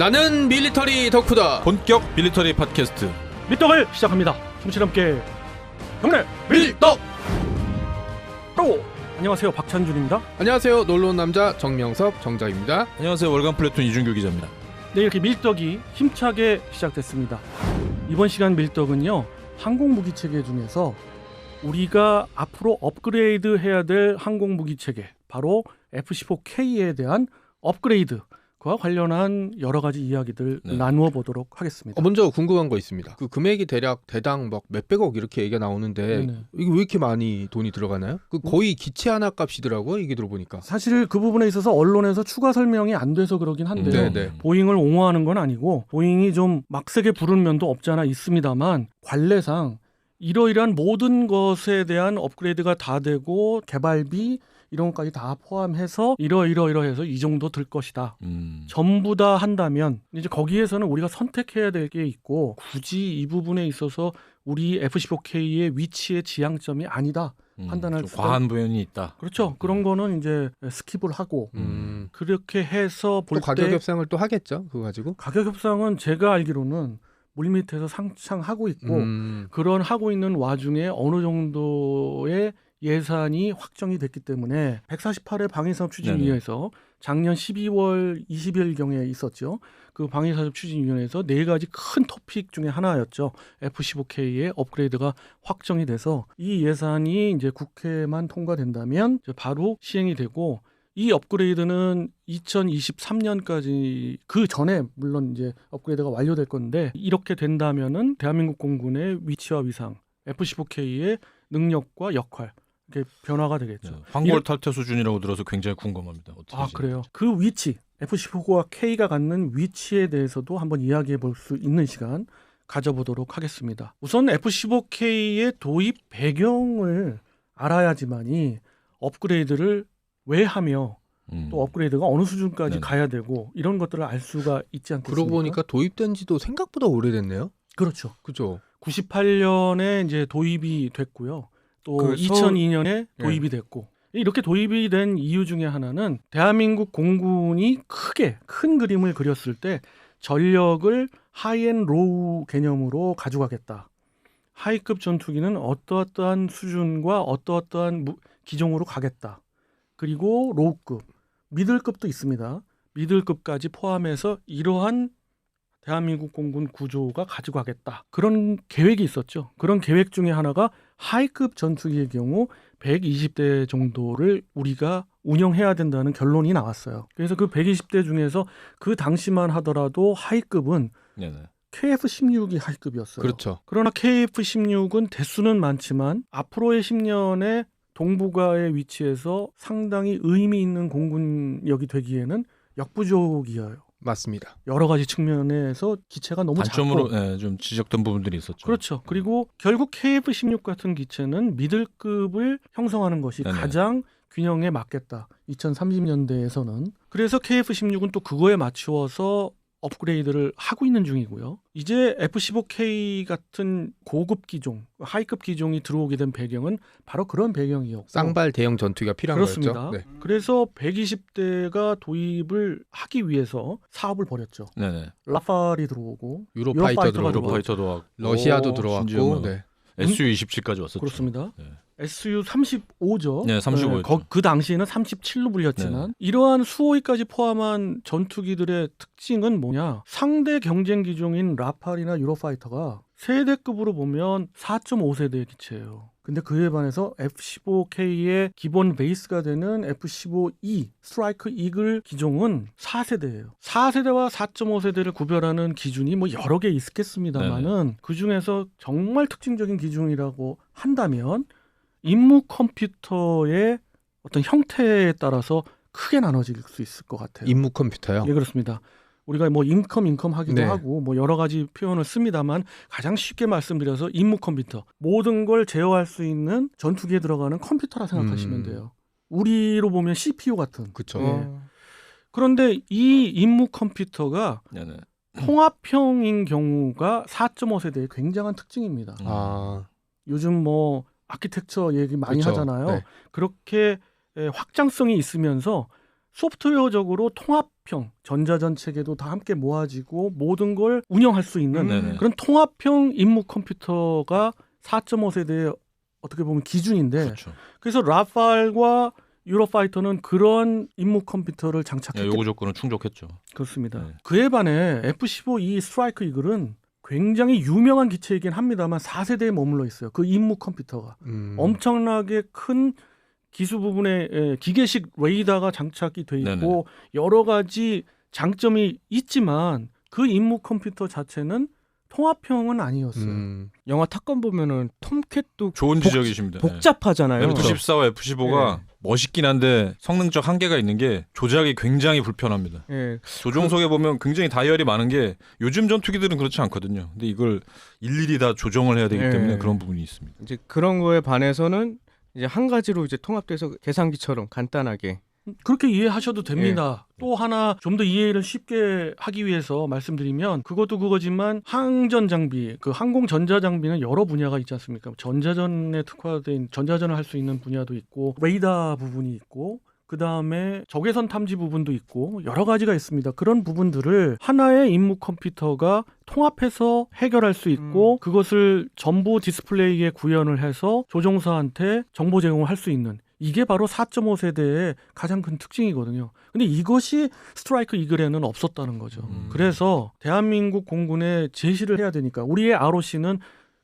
나는 밀리터리 덕후다. 본격 밀리터리 팟캐스트 밀떡을 시작합니다. 청취자 함께 경례 밀떡. 또 안녕하세요 박찬준입니다. 안녕하세요. 놀러 온 남자 정명섭 정자입니다. 안녕하세요 월간 플래툰 이준규 기자입니다 네 이렇게 밀떡이 힘차게 시작됐습니다. 이번 시간 밀떡은요 항공 무기 체계 중에서 우리가 앞으로 업그레이드 해야 될 항공 무기 체계 바로 F-15K에 대한 업그레이드 와 관련한 여러 가지 이야기들 네. 나누어 보도록 하겠습니다. 어, 먼저 궁금한 거 있습니다. 그 금액이 대략 대당 막 몇백억 이렇게 얘기가 나오는데 네네. 이게 왜 이렇게 많이 돈이 들어가나요? 그 거의 기체 하나 값이더라고요. 얘기 들어보니까. 사실 그 부분에 있어서 언론에서 추가 설명이 안 돼서 그러긴 한데요. 네, 네. 보잉을 옹호하는 건 아니고 보잉이 좀 막세게 부른 면도 없잖아 있습니다만 관례상 이러이러한 모든 것에 대한 업그레이드가 다 되고 개발비 이런 것까지 다 포함해서 이러이러이러해서 이 정도 들 것이다. 음. 전부 다 한다면 이제 거기에서는 우리가 선택해야 될 게 있고 굳이 이 부분에 있어서 우리 F-15K의 위치의 지향점이 아니다. 음, 판단할 좀 수가- 과한 부분이 있다 그렇죠. 그런 거는 이제 스킵을 하고 음. 그렇게 해서 또볼 가격 때 협상을 또 하겠죠. 그거 가지고. 가격 협상은 제가 알기로는 물밑에서 상창하고 있고 음. 그런 하고 있는 와중에 어느 정도의 예산이 확정이 됐기 때문에 148회 방위사업 추진위원회에서 작년 12월 20일 경에 있었죠. 그 방위사업 추진위원회에서 네 가지 큰 토픽 중에 하나였죠. F-15K의 업그레이드가 확정이 돼서 이 예산이 이제 국회만 통과된다면 바로 시행이 되고 이 업그레이드는 2023년까지 그 전에 물론 이제 업그레이드가 완료될 건데 이렇게 된다면은 대한민국 공군의 위치와 위상, F-15K의 능력과 역할 이렇게 변화가 되겠죠. 네. 황골 탈퇴 수준이라고 들어서 굉장히 궁금합니다 어떻게 아? 그래요. 그 위치 F-15와 K가 갖는 위치에 대해서도 한번 이야기해 볼 수 있는 시간 가져보도록 하겠습니다. 우선 F-15K의 도입 배경을 알아야지만이 업그레이드를 왜 하며 음. 또 업그레이드가 어느 수준까지 네네. 가야 되고 이런 것들을 알 수가 있지 않겠습니까? 그러고 보니까 도입된 지도 생각보다 오래됐네요. 그렇죠. 그죠? 98년에 이제 도입이 됐고요. 또그 서울- 2002년에 도입이 됐고 이렇게 도입이 된 이유 중에 하나는 대한민국 공군이 크게 큰 그림을 그렸을 때 전력을 하이앤 로우 개념으로 가져가겠다. 하이급 전투기는 어떠어떠한 수준과 어떠어떠한 무- 기종으로 가겠다. 그리고 로우급, 미들급도 있습니다. 미들급까지 포함해서 이러한 대한민국 공군 구조가 가져가겠다. 그런 계획이 있었죠. 그런 계획 중에 하나가 하이급 전투기의 경우 120대 정도를 우리가 운영해야 된다는 결론이 나왔어요. 그래서 그 120대 중에서 그 당시만 하더라도 하이급은 네네. KF-16이 하이급이었어요. 그렇죠. 그러나 KF-16은 대수는 많지만 앞으로의 10년에 동북아의 위치에서 상당히 의미 있는 공군력이 되기에는 역부족이에요. 맞습니다. 여러 가지 측면에서 기체가 너무 단점으로 작고 예, 좀 지적된 부분들이 있었죠 그렇죠. 그리고 결국 KF-16 같은 기체는 미들급을 형성하는 것이 네네. 가장 균형에 맞겠다. 2030년대에서는 그래서 KF-16은 또 그거에 맞추어서 업그레이드를 하고 있는 중이고요. 이제 F-15K 같은 고급 기종, 하이급 기종이 들어오게 된 배경은 바로 그런 배경이었고 쌍발 대형 전투기가 필요한 그렇습니다. 거였죠. 네. 그래서 120대가 도입을 하기 위해서 사업을 벌였죠. 네네 라팔이 들어오고 유로파이터 들어오고 유로파이터도 왔고 러시아도 심지어 들어왔고 뭐 네. SU-27까지 왔었죠 그렇습니다. 네. SU 35죠. 네, 35 였죠. 거- 그 당시에는 37로 불렸지만 네. 이러한 수호위까지 포함한 전투기들의 특징은 뭐냐? 상대 경쟁 기종인 라팔이나 유로파이터가 세대급으로 보면 4.5세대의 기체예요. 근데 그에 반해서 F-15K의 기본 베이스가 되는 F-15E 스트라이크 이글 기종은 4세대예요. 4세대와 4.5세대를 구별하는 기준이 뭐 여러 개 있겠습니다만은 그 중에서 정말 특징적인 기종이라고 한다면 임무 컴퓨터의 어떤 형태에 따라서 크게 나눠질 수 있을 것 같아요. 임무 컴퓨터요. 예, 그렇습니다. 우리가 뭐 인컴 인컴 하기도 네. 하고 뭐 여러 가지 표현을 씁니다만 가장 쉽게 말씀드려서 임무 컴퓨터 모든 걸 제어할 수 있는 전투기에 들어가는 컴퓨터라 생각하시면 음. 돼요. 우리로 보면 CPU 같은. 그렇죠. 예. 그런데 이 임무 컴퓨터가 네네 통합형인 경우가 4.5 세대의 굉장한 특징입니다. 음. 아, 요즘 뭐 아키텍처 얘기 많이 그쵸. 하잖아요. 네. 그렇게 에, 확장성이 있으면서 소프트웨어적으로 통합형 전자전 체계도 다 함께 모아지고 모든 걸 운영할 수 있는 네네. 그런 통합형 임무 컴퓨터가 4.5 세대의 어떻게 보면 기준인데 그렇죠. 그래서 라팔과 유로파이터는 그런 임무 컴퓨터를 예, 장착했기 요구 조건은 충족했죠. 그렇습니다. 네. 그에 반해 F-15E 스트라이크 이글은 굉장히 유명한 기체이긴 합니다만 4세대에 머물러 있어요. 그 임무 컴퓨터가 음. 엄청나게 큰 기수 부분에 에, 기계식 레이더가 장착이 돼 있고 네네. 여러 가지 장점이 있지만 그 임무 컴퓨터 자체는 통합형은 아니었어요. 음. 영화 탑건 보면은 톰캣도 좋은 복- 지적이십니다. 예. 복잡하잖아요. F-14와 F-15가 네. 멋있긴 한데 성능적 한계가 있는 게 조작이 굉장히 불편합니다. 예. 조종석에 보면 굉장히 다이얼이 많은 게 요즘 전투기들은 그렇지 않거든요. 근데 이걸 일일이 다 조정을 해야 되기 네. 때문에 그런 부분이 있습니다. 이제 그런 거에 반해서는 이제 한 가지로 이제 통합돼서 계산기처럼 간단하게 그렇게 이해하셔도 됩니다. 예. 또 하나 좀 더 이해를 쉽게 하기 위해서 말씀드리면 그것도 그거지만 항전 장비, 그 항공 전자 장비는 여러 분야가 있지 않습니까? 전자전에 특화된 전자전을 할 수 있는 분야도 있고 레이더 부분이 있고 그 다음에 적외선 탐지 부분도 있고 여러 가지가 있습니다. 그런 부분들을 하나의 임무 컴퓨터가 통합해서 해결할 수 있고 그것을 전부 디스플레이에 구현을 해서 조종사한테 정보 제공을 할 수 있는 이게 바로 4.5 세대의 가장 큰 특징이거든요. 근데 이것이 스트라이크 이글에는 없었다는 거죠. 음. 그래서 대한민국 공군에 제시를 해야 되니까 우리의 ROC는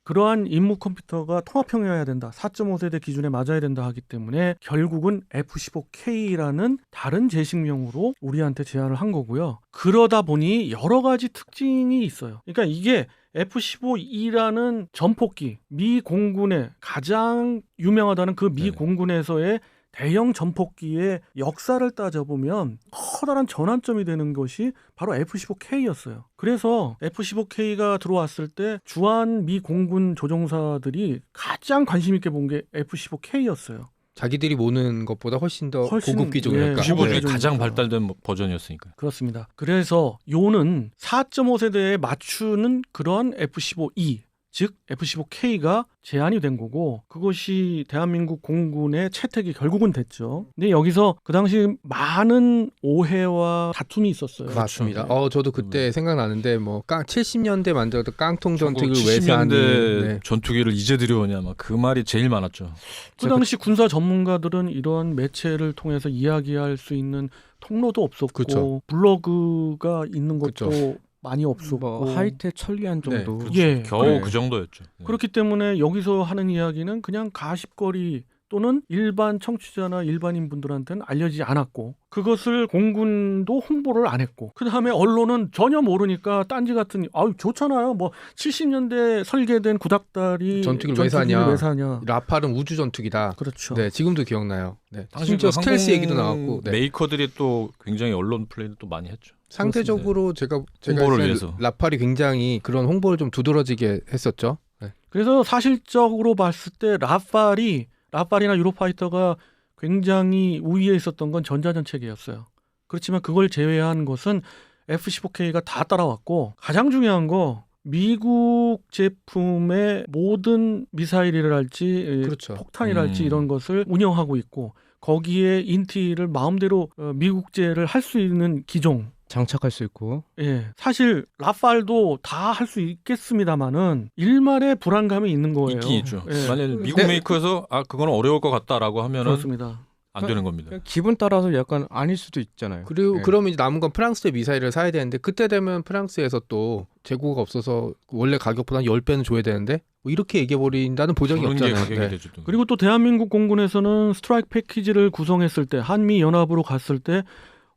그러한 임무 컴퓨터가 통합형이어야 된다. 4.5 세대 기준에 맞아야 된다 하기 때문에 결국은 F15K라는 다른 제식명으로 우리한테 제안을 한 거고요. 그러다 보니 여러 가지 특징이 있어요. 그러니까 이게 F-15E라는 전폭기, 미 공군의 가장 유명하다는 그미 네네. 공군에서의 대형 전폭기의 역사를 따져보면 커다란 전환점이 되는 것이 바로 F-15K였어요. 그래서 F-15K가 들어왔을 때 주한 미 공군 조종사들이 가장 관심 있게 본 게 F-15K였어요. 자기들이 모는 것보다 훨씬 더 훨씬, 고급 기종이니까. 예, 95 중에 네. 가장 발달된 버전이었으니까. 그렇습니다. 그래서 요는 4.5 세대에 맞추는 그런 F-15E 즉 F-15K가 제한이 된 거고 그것이 대한민국 공군의 채택이 결국은 됐죠. 근데 여기서 그 당시 많은 오해와 다툼이 있었어요. 맞습니다. 네. 어 저도 그때 생각나는데 뭐 깡, 70년대 만들었던 깡통 전투기를 왜 70년대 사니? 네. 전투기를 이제 들여오냐 막 그 말이 제일 많았죠. 그 당시 군사 전문가들은 이런 매체를 통해서 이야기할 수 있는 통로도 없었고 그쵸. 블로그가 있는 것도 그쵸. 많이 없었고 뭐 하이테 천리안 네, 정도. 그렇죠. 예. 겨우 네. 그 정도였죠. 네. 그렇기 때문에 여기서 하는 이야기는 그냥 가십거리 또는 일반 청취자나 일반인 분들한테는 알려지지 않았고 그것을 공군도 홍보를 안 했고 그 다음에 언론은 전혀 모르니까 딴지 같은 아유 좋잖아요 뭐 70년대 설계된 구닥다리 전투기를 왜 사냐. 왜 사냐 라팔은 우주 전투기다. 그렇죠 네, 지금도 기억나요. 네. 당시 심지어 그 스텔스 얘기도 나왔고. 네. 메이커들이 또 굉장히 언론 플레이를 또 많이 했죠. 상대적으로 제가 제가 홍보를 위해서. 라팔이 굉장히 그런 홍보를 좀 두드러지게 했었죠. 네. 그래서 사실적으로 봤을 때 라팔이 라팔이나 유로파이터가 굉장히 우위에 있었던 건 전자전 체계였어요. 그렇지만 그걸 제외한 것은 F-15K가 다 따라왔고 가장 중요한 거 미국 제품의 모든 미사일이랄지 그렇죠. 폭탄이랄지 음. 이런 것을 운영하고 있고 거기에 인티를 마음대로 어, 미국제를 할 수 있는 기종 장착할 수 있고. 예, 사실 라팔도 다 할 수 있겠습니다만은 일말의 불안감이 있는 거예요. 있긴 있죠. 예, 만약 미국 네. 메이커에서 아 그거는 어려울 것 같다라고 하면은 그렇습니다. 안 되는 겁니다. 그냥 기분 따라서 약간 아닐 수도 있잖아요. 그리고 예. 그러면 이제 남은 건 프랑스의 미사일을 사야 되는데 그때 되면 프랑스에서 또 재고가 없어서 원래 가격보다 10배는 줘야 되는데 뭐 이렇게 얘기해 버린다는 보장이 없잖아요. 네. 되죠. 또. 그리고 또 대한민국 공군에서는 스트라이크 패키지를 구성했을 때 한미 연합으로 갔을 때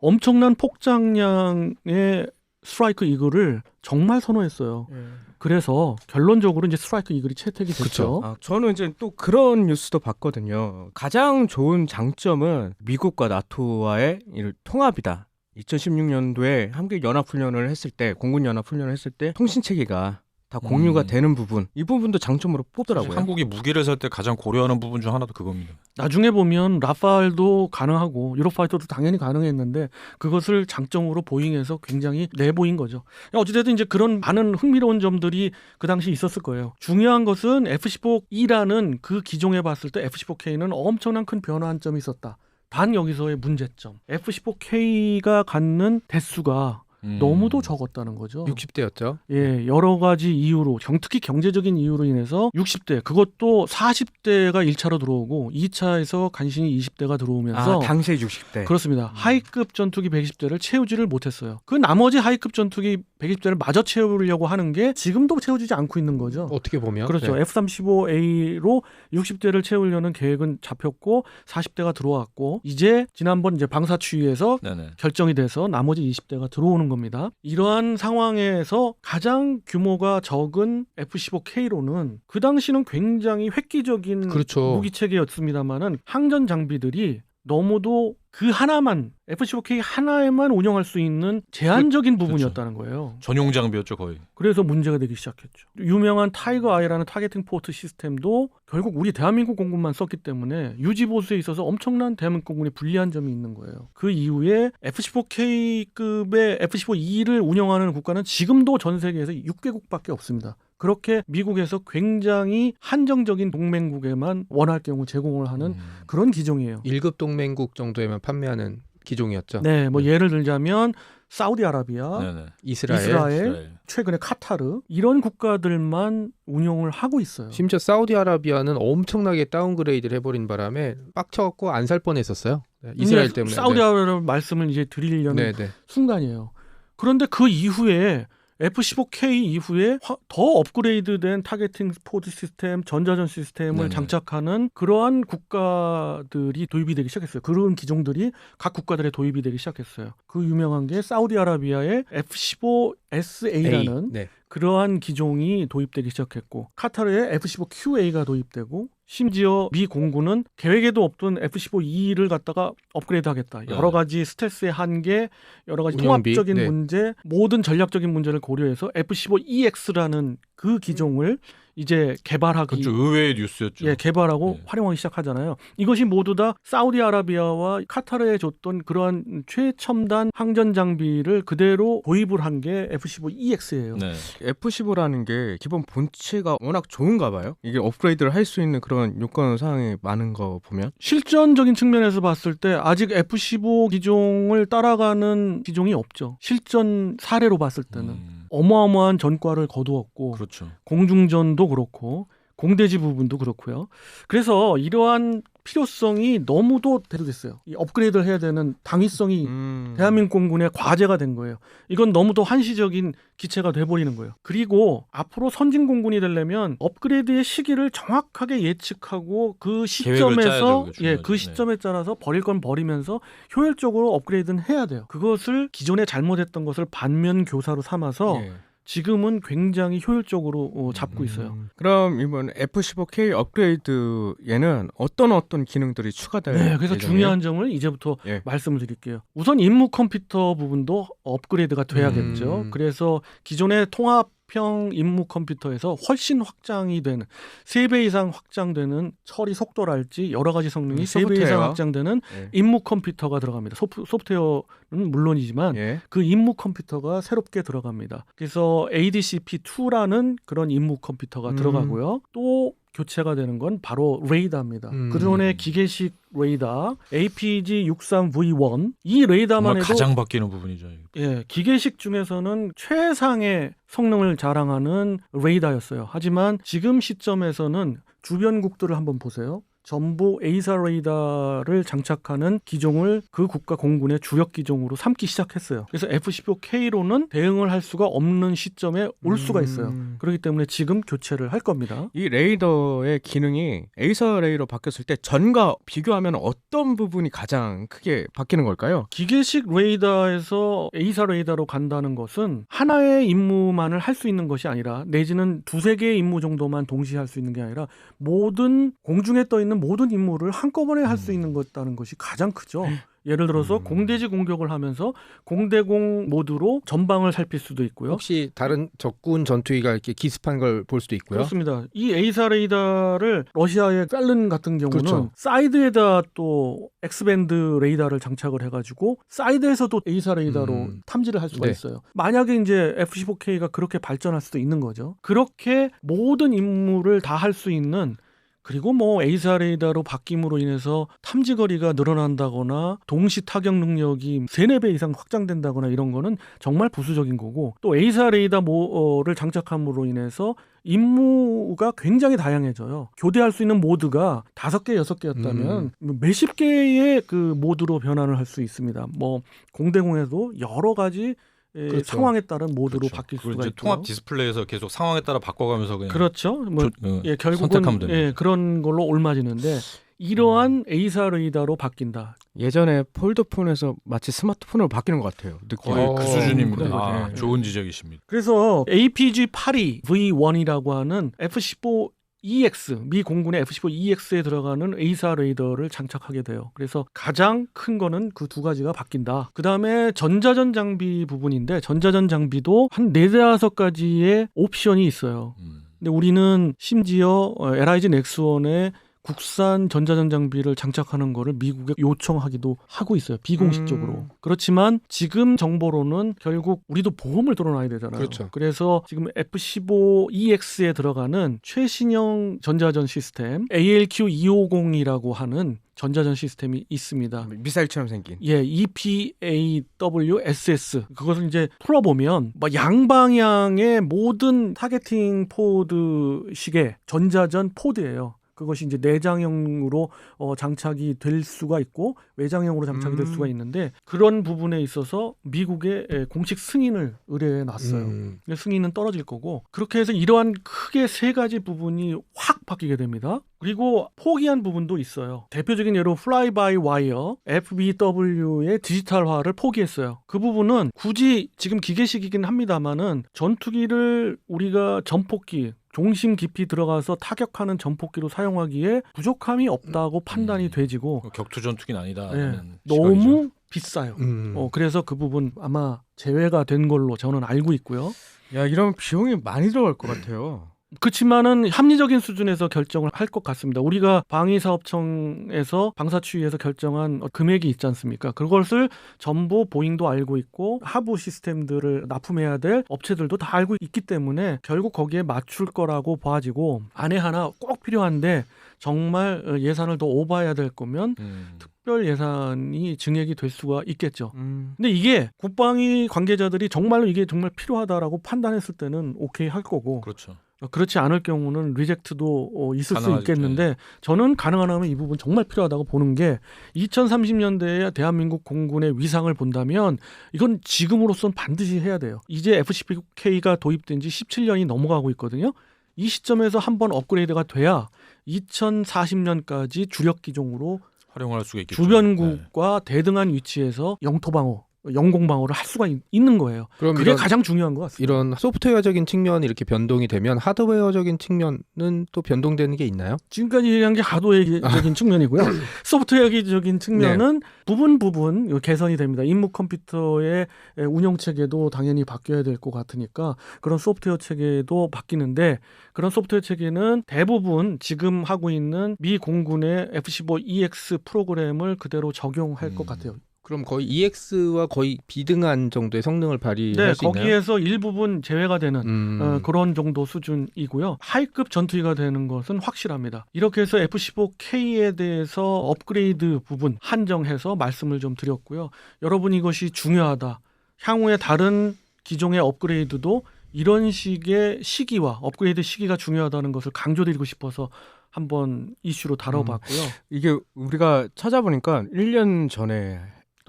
엄청난 폭장량의 스트라이크 이글을 정말 선호했어요. 예. 그래서 결론적으로 이제 스트라이크 이글이 채택이 됐죠. 아, 저는 이제 또 그런 뉴스도 봤거든요. 가장 좋은 장점은 미국과 나토와의 이 통합이다. 2016년도에 함께 연합훈련을 했을 때, 공군 연합훈련을 했을 때 통신 체계가 다 공유가 음. 되는 부분, 이 부분도 장점으로 사실 뽑더라고요. 한국이 무기를 살 때 가장 고려하는 부분 중 하나도 그겁니다. 나중에 보면 라팔도 가능하고 유로파이터도 당연히 가능했는데 그것을 장점으로 보잉해서 굉장히 내보인 거죠. 어찌됐든 이제 그런 많은 흥미로운 점들이 그 당시 있었을 거예요. 중요한 것은 F-15E라는 그 기종에 봤을 때 F-15K는 엄청난 큰 변화점이 있었다. 단 여기서의 문제점. F-15K가 갖는 대수가 음. 너무도 적었다는 거죠. 60대였죠. 예, 여러 가지 이유로, 경- 특히 경제적인 이유로 인해서 60대, 그것도 40대가 1차로 들어오고 2차에서 간신히 20대가 들어오면서 아, 당시에 60대. 그렇습니다. 하이급 전투기 120대를 채우지를 못했어요. 그 나머지 하이급 전투기 120대를 마저 채우려고 하는 게 지금도 채워지지 않고 있는 거죠. 어떻게 보면 그렇죠. 네. F-35A로 60대를 채우려는 계획은 잡혔고 40대가 들어왔고 이제 지난번 이제 방사추위에서. 결정이 돼서 나머지 20대가 들어오는 겁니다. 이러한 상황에서 가장 규모가 적은 F-15K로는 그 당시는 굉장히 획기적인 그렇죠. 무기 체계였습니다만은 항전 장비들이 너무도 그 하나만 F-15K 하나에만 운영할 수 있는 제한적인 그렇죠. 부분이었다는 거예요. 전용 장비였죠 거의. 그래서 문제가 되기 시작했죠. 유명한 타이거 아이라는 타겟팅 포트 시스템도 결국 우리 대한민국 공군만 썼기 때문에 유지 보수에 있어서 엄청난 대한민국 공군에 불리한 점이 있는 거예요. 그 이후에 F-15K급의 F-15E를 운영하는 국가는 지금도 전 세계에서 6개국밖에 없습니다. 그렇게 미국에서 굉장히 한정적인 동맹국에만 원할 경우 제공을 하는 음. 그런 기종이에요. 1급 동맹국 정도에만 판매하는 기종이었죠. 네, 뭐 예를 들자면 사우디아라비아, 네네. 이스라엘. 이스라엘, 이스라엘. 최근에 카타르 이런 국가들만 운용을 하고 있어요. 심지어 사우디아라비아는 엄청나게 다운그레이드를 해버린 바람에 빡쳐갖고 안 살 뻔했었어요. 네, 이스라엘 때문에. 사우디아라비아 말씀을 이제 드리려는 네, 네. 순간이에요. 그런데 그 이후에 F-15K 이후에 화- 더 업그레이드된 타겟팅 포드 시스템, 전자전 시스템을 네네. 장착하는 그러한 국가들이 도입이 되기 시작했어요. 그런 기종들이 각 국가들에 도입이 되기 시작했어요. 그 유명한 게 사우디아라비아의 F-15SA라는 A. 네. 그러한 기종이 도입되기 시작했고 카타르의 F-15QA가 도입되고 심지어 미 공군은 계획에도 없던 F-15E를 갖다가 업그레이드하겠다. 여러 네. 가지 스텔스의 한계, 여러 가지 운영비, 통합적인 네. 문제, 모든 전략적인 문제를 고려해서 F-15EX라는 그 기종을 이제 개발하기 그좀 의외의 뉴스였죠. 예, 개발하고 네. 활용하기 시작하잖아요. 이것이 모두 다 사우디아라비아와 카타르에 줬던 그러한 최첨단 항전 장비를 그대로 도입을 한 게 F-15EX예요. 네. F15라는 게 기본 본체가 워낙 좋은가 봐요. 이게 업그레이드를 할 수 있는 그런 요건 사항이 많은 거 보면. 실전적인 측면에서 봤을 때 아직 F-15 기종을 따라가는 기종이 없죠. 실전 사례로 봤을 때는 음, 어마어마한 전과를 거두었고 그렇죠. 공중전도 그렇고 공대지 부분도 그렇고요. 그래서 이러한 필요성이 너무도 대두됐어요. 이 업그레이드를 해야 되는 당위성이 음. 대한민국 공군의 과제가 된 거예요. 이건 너무도 한시적인 기체가 돼버리는 거예요. 그리고 앞으로 선진 공군이 되려면 업그레이드의 시기를 정확하게 예측하고 그 시점에서 예. 그 시점에 따라서 버릴 건 버리면서 효율적으로 업그레이드는 해야 돼요. 그것을 기존에 잘못했던 것을 반면 교사로 삼아서 예. 지금은 굉장히 효율적으로 어, 잡고 있어요. 음. 그럼 이번 F15K 업그레이드에는 어떤 어떤 기능들이 추가될 네, 그래서 예정이에요? 중요한 점을 이제부터 예. 말씀을 드릴게요. 우선 임무 컴퓨터 부분도 업그레이드가 돼야겠죠. 음. 그래서 기존의 통합 형 임무 컴퓨터에서 훨씬 확장이 되는 3배 이상 확장되는 처리 속도랄지 여러 가지 성능이 음, 3배 이상. 확장되는 예. 임무 컴퓨터가 들어갑니다. 소프, 소프트웨어는 물론이지만 예. 그 임무 컴퓨터가 새롭게 들어갑니다. 그래서 ADCP2라는 그런 임무 컴퓨터가 음. 들어가고요. 또 교체가 되는 건 바로 레이더입니다. 음. 그전에 기계식 레이더 APG-63V1 이 레이더만 해도 가장 바뀌는 부분이죠. 예, 기계식 중에서는 최상의 성능을 자랑하는 레이더였어요. 하지만 지금 시점에서는 주변국들을 한번 보세요. 전부 에이사 레이더를 장착하는 기종을 그 국가 공군의 주력 기종으로 삼기 시작했어요. 그래서 F-15K로는 대응을 할 수가 없는 시점에 올 수가 있어요. 음. 그렇기 때문에 지금 교체를 할 겁니다. 이 레이더의 기능이 에이서 레이로 바뀌었을 때 전과 비교하면 어떤 부분이 가장 크게 바뀌는 걸까요? 기계식 레이더에서 에이사 레이더로 간다는 것은 하나의 임무만을 할 수 있는 것이 아니라 내지는 두세 개의 임무 정도만 동시에 할 수 있는 게 아니라 모든 공중에 떠 있는 모든 임무를 한꺼번에 할 수 있는 것다는 것이 가장 크죠. 예를 들어서 음. 공대지 공격을 하면서 공대공 모드로 전방을 살필 수도 있고요. 혹시 다른 적군 전투기가 이렇게 기습한 걸 볼 수도 있고요. 그렇습니다. 이 에이사 레이더를 러시아의 쌀른 같은 경우는 그렇죠. 사이드에다 또 X밴드 레이더를 장착을 해가지고 사이드에서도 에이사 레이더로 음. 탐지를 할 수가 네. 있어요. 만약에 이제 F-15K가 그렇게 발전할 수도 있는 거죠. 그렇게 모든 임무를 다 할 수 있는 그리고 뭐 에이사 레이더로 바뀜으로 인해서 탐지 거리가 늘어난다거나 동시 타격 능력이 3, 4배 이상 확장된다거나 이런 거는 정말 부수적인 거고 또 에이사 레이더를 장착함으로 인해서 임무가 굉장히 다양해져요. 교대할 수 있는 모드가 다섯 개, 여섯 개였다면 몇십 개의 그 모드로 변환을 할 수 있습니다. 뭐 공대공에도 여러 가지 에, 그렇죠. 상황에 따른 모드로 그렇죠. 바뀔 수가 이제 있고 통합 디스플레이에서 계속 상황에 따라 바꿔가면서 그냥 그렇죠. 뭐 조- 어, 예, 결국은 선택하면 됩니다. 예, 그런 걸로 올맞이는데 이러한 에이사 레이더로 바뀐다. 예전에 폴더폰에서 마치 스마트폰으로 바뀌는 것 같아요. 느낌. 거의 어, 그 수준입니다. 그런 거죠. 아, 예. 좋은 지적이십니다. 그래서 APG 82 V1이라고 하는 F-15 EX 미 공군의 F-15 EX에 들어가는 에이사 레이더를 장착하게 돼요. 그래서 가장 큰 거는 그 두 가지가 바뀐다. 그 다음에 전자전 장비 부분인데 전자전 장비도 한 네다섯 가지의 옵션이 있어요. 음. 근데 우리는 심지어 어, LIG 넥스원에 국산 전자전 장비를 장착하는 거를 미국에 요청하기도 하고 있어요. 비공식적으로. 음. 그렇지만 지금 정보로는 결국 우리도 보험을 들어놔야 되잖아요. 그렇죠. 그래서 지금 F-15EX에 들어가는 최신형 전자전 시스템 ALQ250이라고 하는 전자전 시스템이 있습니다. 미사일처럼 생긴. 예, EPAWSS 그것을 이제 풀어보면 뭐 양방향의 모든 타겟팅 포드식의 전자전 포드예요. 그것이 이제 내장형으로 어, 장착이 될 수가 있고 외장형으로 장착이 될 음. 수가 있는데 그런 부분에 있어서 미국의 예, 공식 승인을 의뢰해 놨어요. 음. 승인은 떨어질 거고 그렇게 해서 이러한 크게 세 가지 부분이 확 바뀌게 됩니다. 그리고 포기한 부분도 있어요. 대표적인 예로 플라이 바이 와이어 FBW의 디지털화를 포기했어요. 그 부분은 굳이 지금 기계식이긴 합니다만은 전투기를 우리가 전폭기 중심 깊이 들어가서 타격하는 전폭기로 사용하기에 부족함이 없다고 판단이 음. 돼지고 격투 전투기는 아니다. 예, 라는 너무. 비싸요. 음. 어, 그래서 그 부분 아마 제외가 된 걸로 저는 알고 있고요. 야 이러면 비용이 많이 들어갈 것 같아요. 그렇지만은 합리적인 수준에서 결정을 할 것 같습니다. 우리가 방위사업청에서 방사추위에서 결정한 어, 금액이 있지 않습니까? 그것을 전부 보잉도 알고 있고 하부 시스템들을 납품해야 될 업체들도 다 알고 있기 때문에 결국 거기에 맞출 거라고 봐지고 안에 하나 꼭 필요한데 정말 어, 예산을 더 오버해야 될 거면 음. 특별 예산이 증액이 될 수가 있겠죠. 음. 근데 이게 국방위 관계자들이 정말로 이게 정말 필요하다라고 판단했을 때는 오케이 할 거고 그렇죠. 어, 그렇지 않을 경우는 리젝트도 어, 있을 수 가능하죠. 있겠는데 저는 가능하다면 이 부분 정말 필요하다고 보는 게 2030년대에 대한민국 공군의 위상을 본다면 이건 지금으로선 반드시 해야 돼요. 이제 F-16K가 도입된 지 17년이 넘어가고 있거든요. 이 시점에서 한번 업그레이드가 돼야 2040년까지 주력 기종으로 활용할 수가 있겠죠. 주변국과 대등한 위치에서 영토 방어, 영공 방어를 할 수가 있, 는 거예요. 그럼 그게 이런, 가장 중요한 것 같습니다. 이런 소프트웨어적인 측면이 이렇게 변동이 되면 하드웨어적인 측면은 또 변동되는 게 있나요? 지금까지 얘기한 게 하드웨어적인 측면이고요. 소프트웨어적인 측면은 부분 부분 개선이 됩니다. 임무 컴퓨터의 운영 체계도 당연히 바뀌어야 될 것 같으니까 그런 소프트웨어 체계도 바뀌는데 그런 소프트웨어 체계는 대부분 지금 하고 있는 미 공군의 F-15EX 프로그램을 그대로 적용할 것 음. 같아요. 그럼 거의 EX와 거의 비등한 정도의 성능을 발휘할 네, 수 있나요? 거기에서 일부분 제외가 되는 음. 어, 그런 정도 수준이고요. 하이급 전투기가 되는 것은 확실합니다. 이렇게 해서 F-15K에 대해서 업그레이드 부분 한정해서 말씀을 좀 드렸고요. 여러분 이것이 중요하다. 향후에 다른 기종의 업그레이드도 이런 식의 시기와 업그레이드 시기가 중요하다는 것을 강조드리고 싶어서 한번 이슈로 다뤄봤고요. 이게 우리가 찾아보니까 1년 전에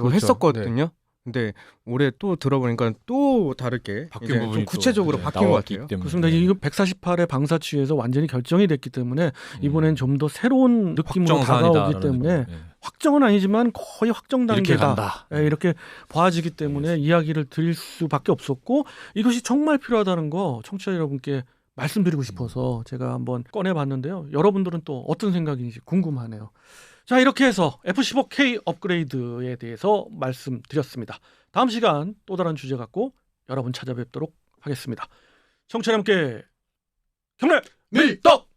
또 그렇죠. 했었거든요. 근데 올해 또 들어보니까 또 다르게 바뀐 부분이 좀 구체적으로 또, 네, 바뀐 것 같아요. 때문에. 그렇습니다. 이거 148의 방사치에서 완전히 결정이 됐기 때문에 음. 이번엔 좀더 새로운 느낌으로 다가오기 때문에. 네. 확정은 아니지만 거의 확정 이렇게 단계다. 간다. 예, 이렇게 봐지기 때문에 이야기를 드릴 수밖에 없었고 이것이 정말 필요하다는 거 청취자 여러분께 말씀드리고 싶어서 제가 한번 꺼내봤는데요. 여러분들은 또 어떤 생각인지 궁금하네요. 자 이렇게 해서 F-15K 업그레이드에 대해서 말씀드렸습니다. 다음 시간 또 다른 주제 갖고 여러분 찾아뵙도록 하겠습니다. 청취자 여러분께 경례 밀떡